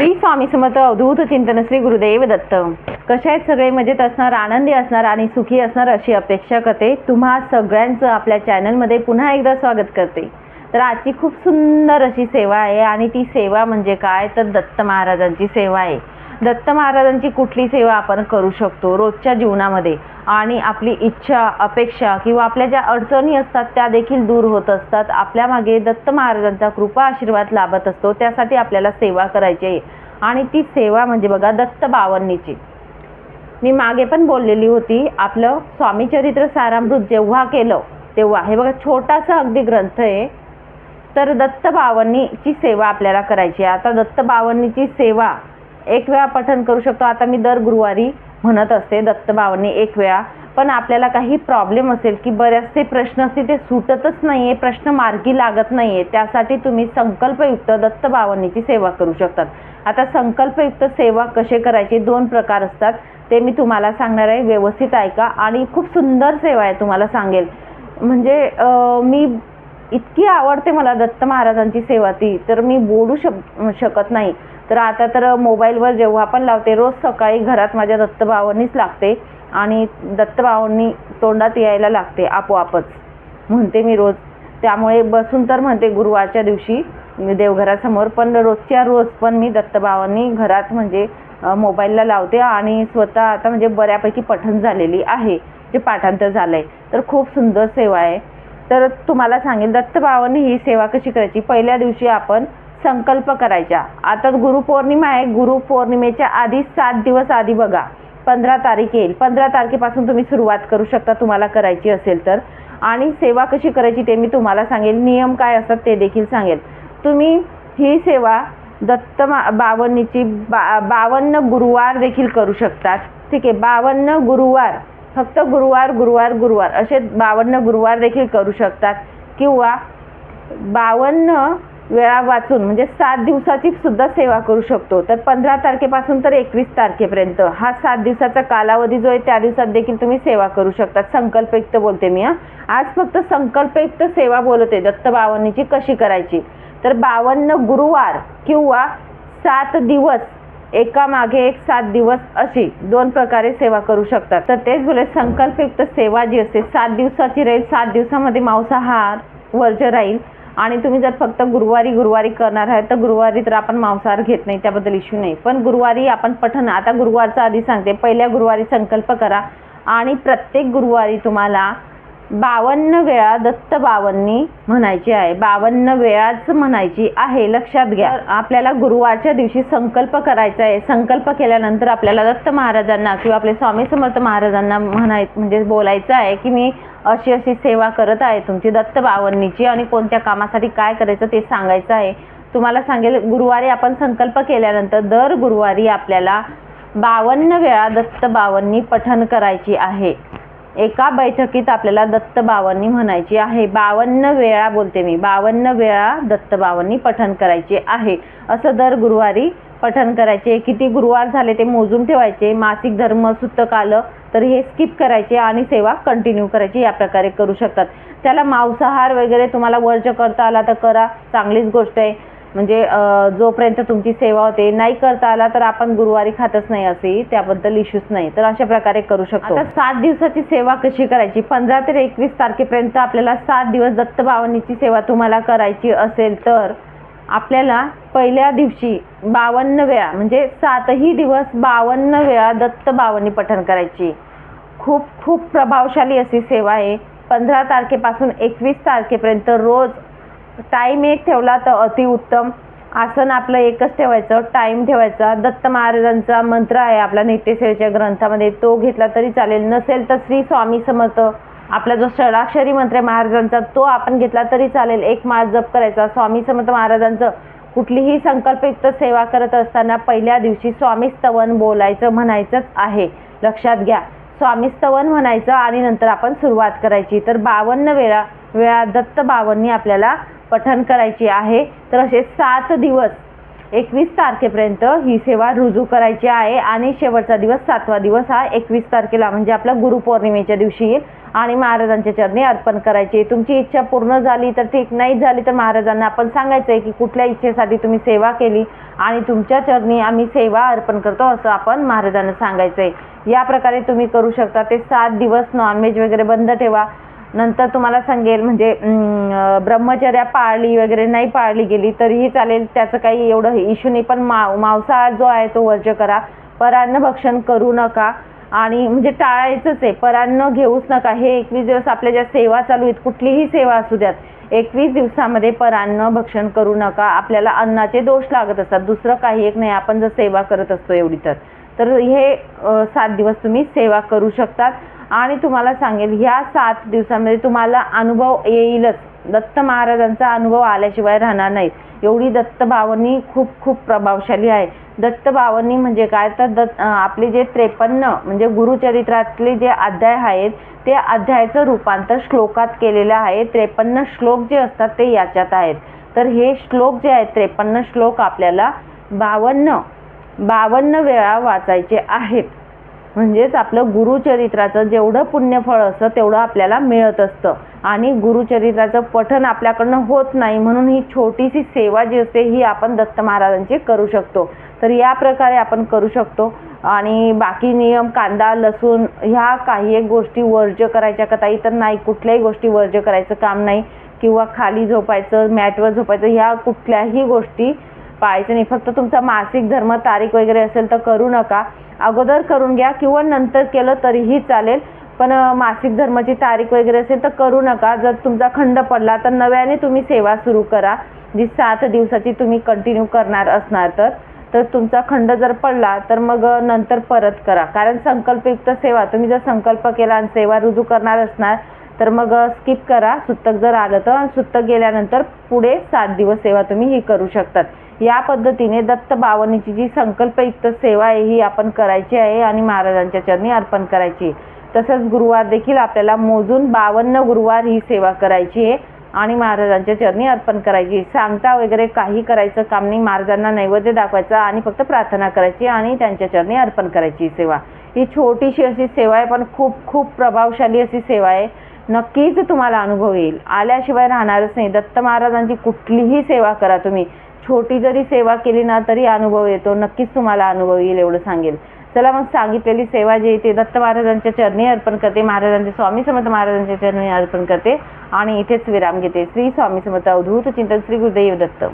श्री स्वामी समर्थ अवधूत चिंतन श्री गुरुदेव दत्त. कशा आहेत सगळे? मजेत असणार आनंदी असणार आणि सुखी असणार अशी अपेक्षा करते. तुम्हा सगळ्यांचं आपल्या चॅनलमध्ये पुन्हा एकदा स्वागत करते. तर आजची खूप सुंदर अशी सेवा आहे आणि ती सेवा म्हणजे काय? तर दत्त महाराजांची सेवा आहे. दत्त महाराजांची कुठली सेवा आपण करू शकतो रोजच्या जीवनामध्ये? आणि आपली इच्छा अपेक्षा किंवा आपल्या ज्या अडचणी असतात त्या देखील दूर होत असतात. आपल्या मागे दत्त महाराजांचा कृपा आशीर्वाद लाभत असतो. त्यासाठी आपल्याला सेवा करायची आहे. आणि ती सेवा म्हणजे बघा दत्त बावन्नीची. मी मागे पण बोललेली होती आपलं स्वामीचरित्र सारामृत जेव्हा केलं तेव्हा. हे बघा छोटासा अगदी ग्रंथ आहे. तर दत्त बावन्नीची सेवा आपल्याला करायची आहे. आता दत्त बावन्नीची सेवा एक वेळा पठण करू शकतो. आता मी दर गुरुवारी म्हणत असते दत्त एक वेळा. पण आपल्याला काही प्रॉब्लेम असेल की बरेचसे प्रश्न असतील ते सुटतच नाही आहे प्रश्न मार्गी लागत नाही आहे त्यासाठी तुम्ही संकल्पयुक्त दत्त सेवा करू शकतात. आता संकल्पयुक्त सेवा कसे करायचे? दोन प्रकार असतात. ते मी तुम्हाला सांगणार आहे. व्यवस्थित ऐका आणि खूप सुंदर सेवा आहे तुम्हाला सांगेल. म्हणजे मी इतकी आवडते मला दत्त महाराजांची सेवा ती तर मी बोलू शक शकत नाही. तर आता तर मोबाईलवर जेव्हा पण लावते रोज सकाळी घरात माझ्या दत्तभावांनीच लागते आणि दत्तभावांनी तोंडात यायला लागते आपोआपच. म्हणते मी रोज. त्यामुळे बसून तर म्हणते गुरुवारच्या दिवशी देवघरासमोर पण रोजच्या रोज पण मी दत्तभावांनी घरात म्हणजे मोबाईलला लावते आणि स्वतः आता म्हणजे बऱ्यापैकी पठण झालेली आहे जे पाठांतर झालं आहे तर खूप सुंदर सेवा आहे. तर तुम्हाला सांगेल दत्तभावांनी ही सेवा कशी करायची? पहिल्या दिवशी आपण संकल्प करायच्या. आता गुरुपौर्णिमा आहे. गुरुपौर्णिमेच्या आधी सात दिवस आधी बघा. पंधरा तारीख येईल. पंधरा तारखेपासून तुम्ही सुरुवात करू शकता तुम्हाला करायची असेल तर. आणि सेवा कशी करायची ते मी तुम्हाला सांगेल. नियम काय असतात ते देखील सांगेल. तुम्ही ही सेवा दत्त मा बावन्नीची बा बावन्न गुरुवार देखील करू शकतात. ठीक आहे. बावन्न गुरुवार. फक्त गुरुवार गुरुवार गुरुवार असे बावन्न गुरुवार देखील करू शकतात. किंवा बावन्न वेळा वाचून म्हणजे सात दिवसाची सुद्धा सेवा करू शकतो. तर पंधरा तारखेपासून तर एकवीस तारखेपर्यंत. हा सात दिवसाचा कालावधी जो आहे त्या दिवसात देखील तुम्ही सेवा करू शकता. संकल्पयुक्त बोलते मी हा. आज फक्त संकल्पयुक्त सेवा बोलते दत्त बावन्नीची कशी करायची? तर बावन्न गुरुवार किंवा सात दिवस एका मागे एक सात दिवस अशी दोन प्रकारे सेवा करू शकतात तर तेच बोले संकल्पयुक्त सेवा जी असते सात दिवसाची राहील सात दिवसामध्ये मांसाहार वर्ज्य राहील. आणि तुम्ही जर फक्त गुरुवारी गुरुवारी करणार आहे तर गुरुवारी तर आपण मांसाहार घेत नाही त्याबद्दल इश्यू नाही. पण गुरुवारी आपण पठण आता गुरुवारचा आधी सांगते पहिल्या गुरुवारी संकल्प करा. आणि प्रत्येक गुरुवारी तुम्हाला बावन्न वेळा दत्त बावन्नी म्हणायची आहे. बावन्न वेळाच म्हणायची आहे. लक्षात घ्या. आपल्याला गुरुवारच्या दिवशी संकल्प करायचा आहे. संकल्प केल्यानंतर आपल्याला दत्त महाराजांना किंवा आपले स्वामी समर्थ महाराजांना म्हणाय म्हणजे बोलायचं आहे की मी अशी अशी सेवा करत आहे तुमची दत्त बावन्नीची आणि कोणत्या कामासाठी काय करायचं ते सांगायचं आहे. तुम्हाला सांगेल गुरुवारी आपण संकल्प केल्यानंतर दर गुरुवारी आपल्याला बावन्न वेळा दत्त बावन्नी पठण करायची आहे. एका बैठकीत आपल्याला दत्त बावांनी म्हणायची आहे. बावन्न वेळा बोलते मी. बावन्न वेळा दत्त बावांनी पठण करायचे आहे. असं दर गुरुवारी पठण करायचे. किती गुरुवार झाले ते मोजून ठेवायचे. मासिक धर्म सुतक आलं तर हे स्किप करायचे आणि सेवा कंटिन्यू करायची या प्रकारे करू शकतात. त्याला मांसाहार वगैरे तुम्हाला वर्ज करता आला तर करा. चांगलीच गोष्ट आहे. म्हणजे जोपर्यंत तुमची सेवा होते नाही करता आला तर आपण गुरुवारी खातच नाही असे त्याबद्दल इश्यूज नाही. तर अशा प्रकारे करू शकतो. आता सात दिवसाची सेवा कशी करायची? पंधरा ते एकवीस तारखेपर्यंत आपल्याला सात दिवस दत्त सेवा तुम्हाला करायची असेल तर आपल्याला पहिल्या दिवशी बावन्न वेळा म्हणजे सातही दिवस बावन्न वेळा दत्त बावन्नी पठण करायची. खूप खूप प्रभावशाली अशी सेवा आहे. पंधरा तारखेपासून एकवीस तारखेपर्यंत रोज टाईम एक ठेवला तर अतिउत्तम आसन आपलं एकच ठेवायचं टाईम ठेवायचा. दत्त महाराजांचा मंत्र आहे आपला नित्यसेवेच्या ग्रंथामध्ये. तो घेतला तरी चालेल. नसेल तर श्री स्वामी समर्थ. आपला जो षडाक्षरी मंत्र आहे महाराजांचा तो आपण घेतला तरी चालेल. एक माळ जप करायचा. स्वामी समर्थ महाराजांचं कुठलीही संकल्पयुक्त सेवा करत असताना पहिल्या दिवशी स्वामी स्तवन बोलायचं म्हणायचंच आहे. लक्षात घ्या. स्वामी स्तवन म्हणायचं आणि नंतर आपण सुरुवात करायची. तर बावन्न वेळा वेळा दत्त बावन्नी आपल्याला पठण करायची आहे तर असे सात दिवस एकवीस तारखेपर्यंत ही सेवा रुजू करायची आहे आणि शेवटचा दिवस सातवा दिवस हा एकवीस तारखेला म्हणजे आपला गुरुपौर्णिमेच्या दिवशी येईल आणि महाराजांच्या चरणी अर्पण करायची. तुमची इच्छा पूर्ण झाली तर ठीक नाही झाली तर महाराजांना आपण सांगायचं आहे की कुठल्या इच्छेसाठी तुम्ही सेवा केली आणि तुमच्या चरणी आम्ही सेवा अर्पण करतो असं आपण महाराजांना सांगायचं आहे या प्रकारे तुम्ही करू शकता. ते सात दिवस नॉनव्हेज वगैरे बंद ठेवा. नंतर तुम्हाला सांगेल म्हणजे ब्रह्मचर्या पाळली वगैरे नाही पाळली गेली तरीही चालेल त्याचं काही एवढं इश्यू नाही पण माव मांसाहार जो आहे तो वर्ज्य करा परान्न भक्षण करू नका. आणि म्हणजे टाळायचंच आहे परान्न घेऊच नका. हे एकवीस दिवस आपल्या ज्या सेवा चालू आहेत कुठलीही सेवा असू द्यात एकवीस दिवसामध्ये परान्न भक्षण करू नका. आपल्याला अन्नाचे दोष लागत असतात दुसरं काही एक नाही आपण जर सेवा करत असतो एवढी तर. तर हे सात दिवस तुम्ही सेवा करू शकतात. आणि तुम्हाला सांगेल ह्या सात दिवसामध्ये तुम्हाला अनुभव येईलच. दत्त महाराजांचा अनुभव आल्याशिवाय राहणार नाही एवढी दत्त भावनी खूप खूप प्रभावशाली आहे. दत्त भावनी म्हणजे काय? तर दत्त आपले जे त्रेपन्न म्हणजे गुरुचरित्रातले जे अध्याय आहेत ते अध्यायाचं रूपांतर श्लोकात केलेलं आहे. त्रेपन्न श्लोक जे असतात ते याच्यात आहेत. तर हे श्लोक जे आहेत त्रेपन्न श्लोक आपल्याला बावन्न बावन्न वेळा वाचायचे आहेत. म्हणजेच आपलं गुरुचरित्राचं जेवढं पुण्यफळ असतं तेवढं आपल्याला मिळत असतं. आणि गुरुचरित्राचं पठण आपल्याकडनं होत नाही म्हणून ही छोटीशी सेवा जी असते ही आपण दत्त महाराजांची करू शकतो. तर या प्रकारे आपण करू शकतो. आणि बाकी नियम कांदा लसूण ह्या काही एक गोष्टी वर्ज्य करायच्या का ताई? तर नाही कुठल्याही गोष्टी वर्ज्य करायचं काम नाही. किंवा खाली झोपायचं मॅटवर झोपायचं ह्या कुठल्याही गोष्टी पाळायचं नाही. फक्त तुमचा मासिक धर्म तारीख वगैरे असेल तर करू नका. अगोदर करून घ्या किंवा नंतर केलं तरीही चालेल. पण मासिक धर्माची तारीख वगैरे असेल तर करू नका. जर तुमचा खंड पडला तर नव्याने तुम्ही सेवा सुरू करा. जी सात दिवसाची तुम्ही कंटिन्यू करणार असणार तर. तर तुमचा खंड जर पडला तर मग नंतर परत करा. कारण संकल्पयुक्त सेवा तुम्ही जर संकल्प केला आणि सेवा रुजू करणार असणार तर मग स्किप करा. सुत्तक जर आलं तर सुत्तक गेल्यानंतर पुढे सात दिवस सेवा तुम्ही ही करू शकतात. या पद्धतीने दत्त बावनीची जी संकल्पयुक्त सेवा आहे ही आपण करायची आहे आणि महाराजांच्या चरणी अर्पण करायची आहे. तसंच गुरुवार देखील आपल्याला मोजून बावन्न गुरुवार ही सेवा करायची आहे आणि महाराजांच्या चरणी अर्पण करायची आहे. सांगता वगैरे काही करायचं काम नाही. महाराजांना नैवेद्य दाखवायचा आणि फक्त प्रार्थना करायची आणि त्यांच्या चरणी अर्पण करायची सेवा. ही छोटीशी अशी सेवा आहे पण खूप खूप प्रभावशाली अशी सेवा आहे. नक्कीच तुम्हाला अनुभव येईल. आल्याशिवाय राहणारच नाही. दत्त महाराजांची कुठलीही सेवा करा तुम्ही. छोटी जरी सेवा केली ना तरी अनुभव येतो. नक्कीच तुम्हाला अनुभव येईल एवढं सांगेल. चला मग सांगितलेली सेवा जी आहे दत्त महाराजांच्या चरणी अर्पण करते. महाराजांचे स्वामी समर्थ महाराजांच्या चरणी अर्पण करते. आणि इथेच विराम घेते. श्री स्वामी समर्थ अवधूत चिंतन श्री गुरुदेव दत्त.